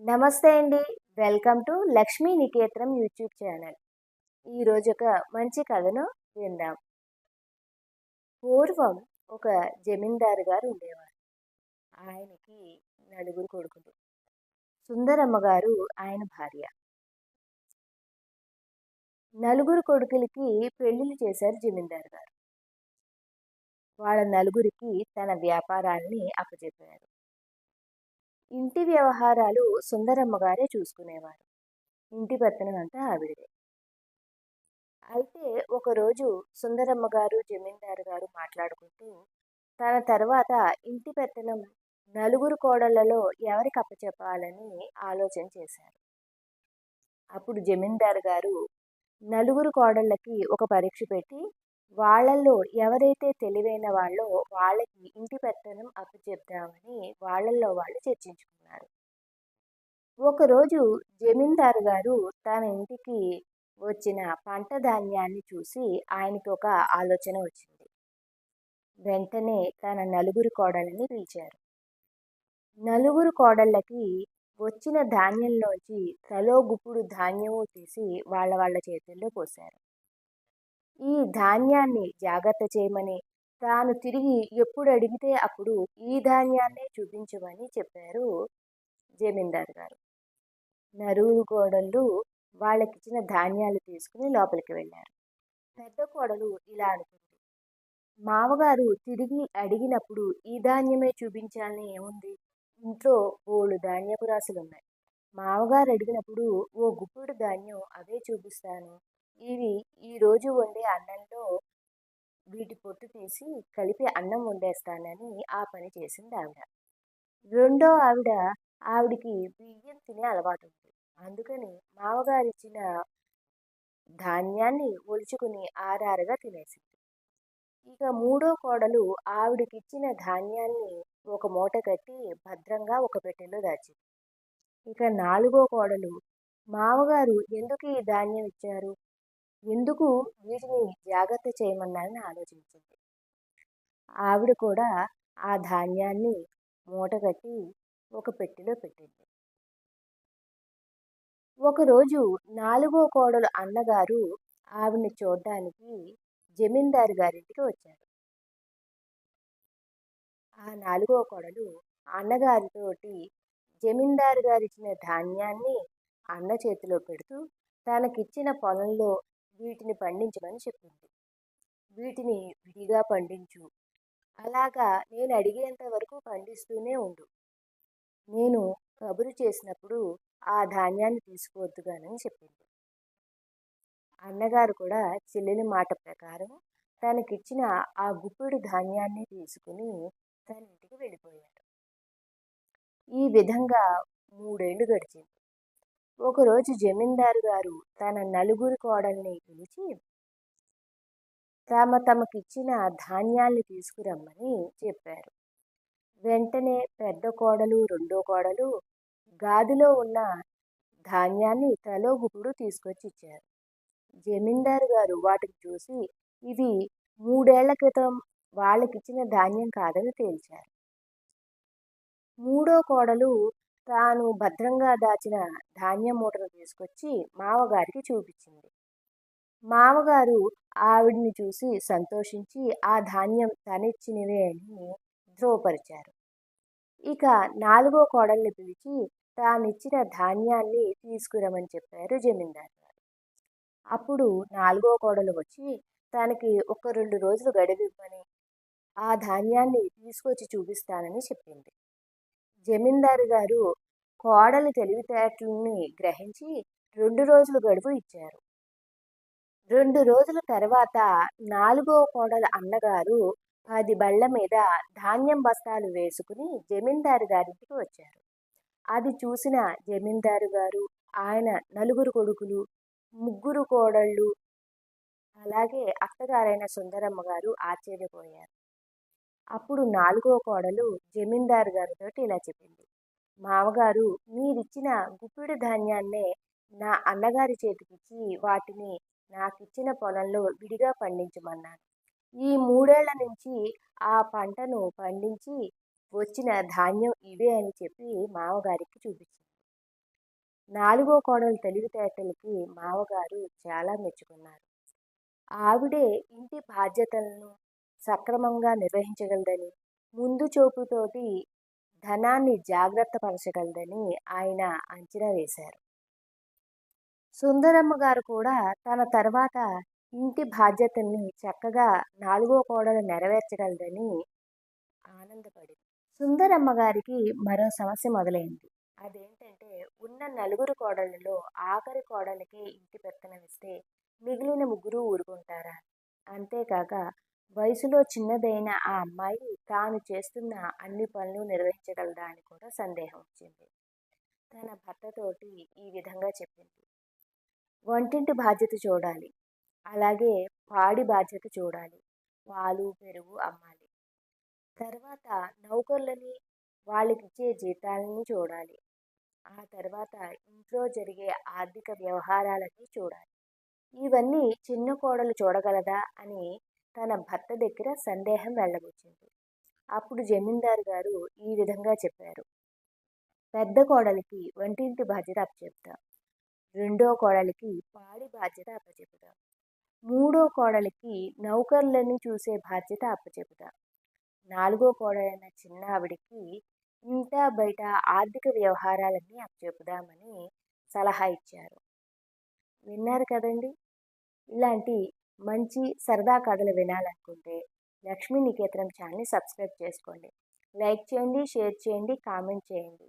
నమస్తే అండి. Welcome to Lakshmi Niketanam YouTube channel. ఈరోజు ఒక మంచి కథను విందాం. పూర్వం ఒక జమీందారు గారు ఉండేవారు. ఆయనకి నలుగురు కొడుకులు. సుందరమ్మ గారు ఆయన భార్య. నలుగురు కొడుకులకి పెళ్ళిళ్ళు చేశారు జమీందారు గారు. వాళ్ళ నలుగురికి తన వ్యాపారాన్ని అప్పచెప్పారు ఇంటి వ్యవహారాలు సుందరమ్మ గారే చూసుకునేవారు. ఇంటి పెత్తనం ఆవిడదే. అయితే ఒకరోజు సుందరమ్మ గారు జమీందారు గారు మాట్లాడుకుంటూ తన తర్వాత ఇంటి పెత్తనం నలుగురు కోడళ్ళలో ఎవరికి అప్పచెప్పాలని ఆలోచన చేశారు. అప్పుడు జమీందారు గారు నలుగురు కోడళ్ళకి ఒక పరీక్ష పెట్టి వాళ్ళల్లో ఎవరైతే తెలివైన వాళ్ళో వాళ్ళకి ఇంటి పెత్తనం అప్పచెప్దామని వాళ్ళల్లో వాళ్ళు చర్చించుకున్నారు. ఒకరోజు జమీందారు గారు తన ఇంటికి వచ్చిన పంట ధాన్యాన్ని చూసి ఆయనకి ఒక ఆలోచన వచ్చింది. వెంటనే తన నలుగురు కోడళ్ళని పిలిచారు. నలుగురు కోడళ్ళకి వచ్చిన ధాన్యంలోంచి తలో గుప్పుడు ధాన్యము తీసి వాళ్ళ వాళ్ళ చేతుల్లో పోశారు. ఈ ధాన్యాన్ని జాగ్రత్త చేయమని తాను తిరిగి ఎప్పుడు అడిగితే అప్పుడు ఈ ధాన్యాన్నే చూపించమని చెప్పారు జమీందారు గారు. నరువు కోడళ్ళు వాళ్ళకిచ్చిన ధాన్యాలు తీసుకుని లోపలికి వెళ్ళారు. పెద్ద కోడలు ఇలా అనుకుంది. మావగారు తిరిగి అడిగినప్పుడు ఈ ధాన్యమే చూపించాలని ఏముంది? ఇంట్లో బోళ్ళు ధాన్యపు రాసులు ఉన్నాయి మావగారు అడిగినప్పుడు ఓ గుప్పుడు ధాన్యం అవే చూపిస్తాను. ఇవి ఈరోజు వండే అన్నంలో వీటి పొట్టు తీసి కలిపి అన్నం వండేస్తానని ఆ పని చేసింది ఆవిడ. రెండో ఆవిడ ఆవిడికి బియ్యం తినే అలవాటు ఉంది. అందుకని మామగారిచ్చిన ధాన్యాన్ని ఒలుచుకుని ఆరారుగా తినేసింది. ఇక మూడో కోడలు ఆవిడకిచ్చిన ధాన్యాన్ని ఒక మూట కట్టి భద్రంగా ఒక పెట్టెలో దాచింది. ఇక నాలుగో కోడలు మామగారు ఎందుకు ఈ ధాన్యం ఇచ్చారు? ఎందుకు వీటిని జాగ్రత్త చేయమన్నారని ఆలోచించింది. ఆవిడ కూడా ఆ ధాన్యాన్ని మూటగట్టి ఒక పెట్టెలో పెట్టింది. ఒకరోజు నాలుగో కోడలు అన్నగారు ఆవిడని చూడడానికి జమీందారు గారింటికి వచ్చారు. ఆ నాలుగో కోడలు అన్నగారితోటి జమీందారు గారిచ్చిన ధాన్యాన్ని అన్న చేతిలో పెడుతూ తనకిచ్చిన పొలంలో వీటిని పండించమని చెప్పింది. వీటిని విడిగా పండించు. అలాగా నేను అడిగేంత వరకు పండిస్తూనే ఉండు. నేను కబురు చేసినప్పుడు ఆ ధాన్యాన్ని తీసుకోవద్దుగానని చెప్పింది. అన్నగారు కూడా చెల్లెలి మాట ప్రకారం తనకిచ్చిన ఆ గుప్పిడు ధాన్యాన్ని తీసుకుని తన ఇంటికి వెళ్ళిపోయాడు ఈ విధంగా మూడేళ్ళు గడిచింది. ఒకరోజు జమీందారు గారు తన నలుగురు కోడల్ని పిలిచి తమ తమకిచ్చిన ధాన్యాల్ని తీసుకురమ్మని చెప్పారు. వెంటనే పెద్ద కోడలు రెండో కోడలు గాదిలో ఉన్న ధాన్యాన్ని తలో గుప్పుడు తీసుకొచ్చి ఇచ్చారు జమీందారు గారు వాటిని చూసి ఇవి మూడేళ్ళ క్రితం వాళ్ళకిచ్చిన ధాన్యం కాదని తేల్చారు. మూడో కోడలు తాను భద్రంగా దాచిన ధాన్యం మూటను తీసుకొచ్చి మావగారికి చూపించింది. మామగారు ఆవిడ్ని చూసి సంతోషించి ఆ ధాన్యం తనిచ్చినవే అని ధ్రువపరిచారు. ఇక నాలుగో కోడల్ని పిలిచి తానిచ్చిన ధాన్యాన్ని తీసుకురమని చెప్పారు జమీందారు గారు. అప్పుడు నాలుగో కోడలు వచ్చి తనకి ఒక రెండు రోజులు గడివివ్వని ఆ ధాన్యాన్ని తీసుకొచ్చి చూపిస్తానని చెప్పింది. జమీందారు గారు కోడలి తెలివితేటలని గ్రహించి రెండు రోజులు గడువు ఇచ్చారు. రెండు రోజుల తర్వాత నాలుగో కోడల అన్నగారు పది బళ్ళ మీద ధాన్యం బస్తాలు వేసుకుని జమీందారు గారింటికి వచ్చారు. అది చూసిన జమీందారు గారు ఆయన నలుగురు కొడుకులు ముగ్గురు కోడళ్ళు అలాగే అత్తగారైన సుందరమ్మ గారు ఆశ్చర్యపోయారు. అప్పుడు నాలుగో కోడలు జమీందారు గారితో ఇలా చెప్పింది. మామగారు మీరిచ్చిన గుప్పిడి ధాన్యాన్నే నా అన్నగారి చేతికిచ్చి వాటిని నాకిచ్చిన పొలంలో విడిగా పండించమన్నాను. ఈ మూడేళ్ళ నుంచి ఆ పంటను పండించి వచ్చిన ధాన్యం ఇవే అని చెప్పి మామగారికి చూపించింది. నాలుగో కోడలు తెలివితేటలకి మావగారు చాలా మెచ్చుకున్నారు. ఆవిడే ఇంటి బాధ్యతలను సక్రమంగా నిర్వహించగలదని ముందు చూపుతోటి ధనాన్ని జాగ్రత్త పరచగలదని ఆయన అంచనా వేశారు. సుందరమ్మ గారు కూడా తన తర్వాత ఇంటి బాధ్యతల్ని చక్కగా నాలుగో కోడలు నెరవేర్చగలదని ఆనందపడింది సుందరమ్మ గారికి మరో సమస్య మొదలైంది. అదేంటంటే ఉన్న నలుగురు కోడళ్ళలో ఆఖరి కోడలకి ఇంటి పెత్తనం ఇస్తే మిగిలిన ముగ్గురు ఊరుకుంటారా? అంతేకాక వయసులో చిన్నదైన ఆ అమ్మాయి తాను చేస్తున్న అన్ని పనులు నిర్వహించగలదా అని కూడా సందేహం వచ్చింది. తన భర్తతోటి ఈ విధంగా చెప్పింది. వంటింటి బాధ్యత చూడాలి. అలాగే పాడి బాధ్యత చూడాలి. పాలు పెరుగు అమ్మాలి. తర్వాత నౌకర్లని వాళ్ళకి ఇచ్చే జీతాలని చూడాలి. ఆ తర్వాత ఇంట్లో జరిగే ఆర్థిక వ్యవహారాలన్నీ చూడాలి. ఇవన్నీ చిన్న కోడలు చూడగలదా? అని తన భర్త దగ్గర సందేహం వెళ్ళబోచింది అప్పుడు జమీందారు గారు ఈ విధంగా చెప్పారు. పెద్ద కోడలికి వంటింటి బాధ్యత అప్పచెప్తా. రెండో కోడలికి పాడి బాధ్యత అప్పచెప్తా మూడో కోడలికి నౌకర్లని చూసే బాధ్యత అప్పచెప్తా నాలుగో కోడలైన చిన్న ఆవిడికి ఇంట బయట ఆర్థిక వ్యవహారాలన్నీ అప్పచెపుదామని సలహా ఇచ్చారు. విన్నారు కదండి? ఇలాంటి మంచి సరదా కథలు వినాలనుకుంటే లక్ష్మీ నికేతనం ఛానల్ని సబ్స్క్రైబ్ చేసుకోండి. లైక్ చేయండి షేర్ చేయండి కామెంట్ చేయండి.